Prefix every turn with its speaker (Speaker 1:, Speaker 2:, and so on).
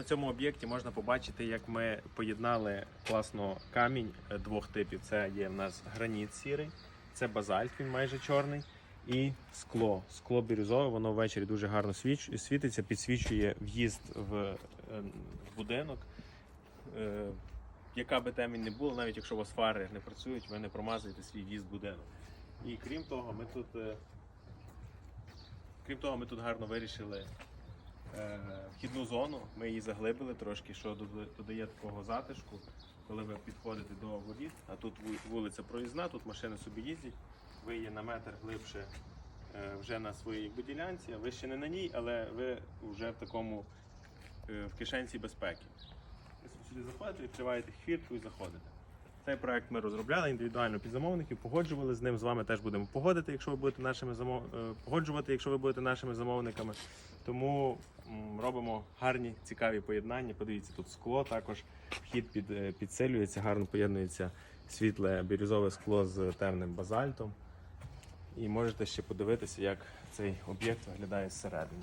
Speaker 1: на цьому об'єкті можна побачити, як ми поєднали класно камінь е, двох типів. Це є в нас граніт сірий, це базальт, він майже чорний, і скло. Скло бірюзове, воно ввечері дуже гарно світиться, підсвічує в'їзд в е, будинок. Е, Яка би темінь не була, навіть якщо у вас фари не працюють, ви не промазуєте свій в'їзд будинок. І крім того, ми тут, крім того, ми тут гарно вирішили вхідну зону. Ми її заглибили трошки, що додає такого затишку, коли ви підходите до воріт. А тут вулиця проїзна, тут машини собі їздять. Ви є на метр глибше е, вже на своїй якби, ділянці, ви ще не на ній, але ви вже в такому е, в кишенці безпеки. Ви сюди заходите, відкриваєте хвіртку і заходите. Цей проект ми розробляли індивідуально під замовників, погоджували з ним. З вами теж будемо погодити, якщо ви будете нашими замов... е, погоджувати, якщо ви будете нашими замовниками. Тому робимо гарні, цікаві поєднання. Подивіться, тут скло також вхід під, е, підсилюється, гарно поєднується світле бірюзове скло з темним базальтом. І можете ще подивитися, як цей об'єкт виглядає зсередини.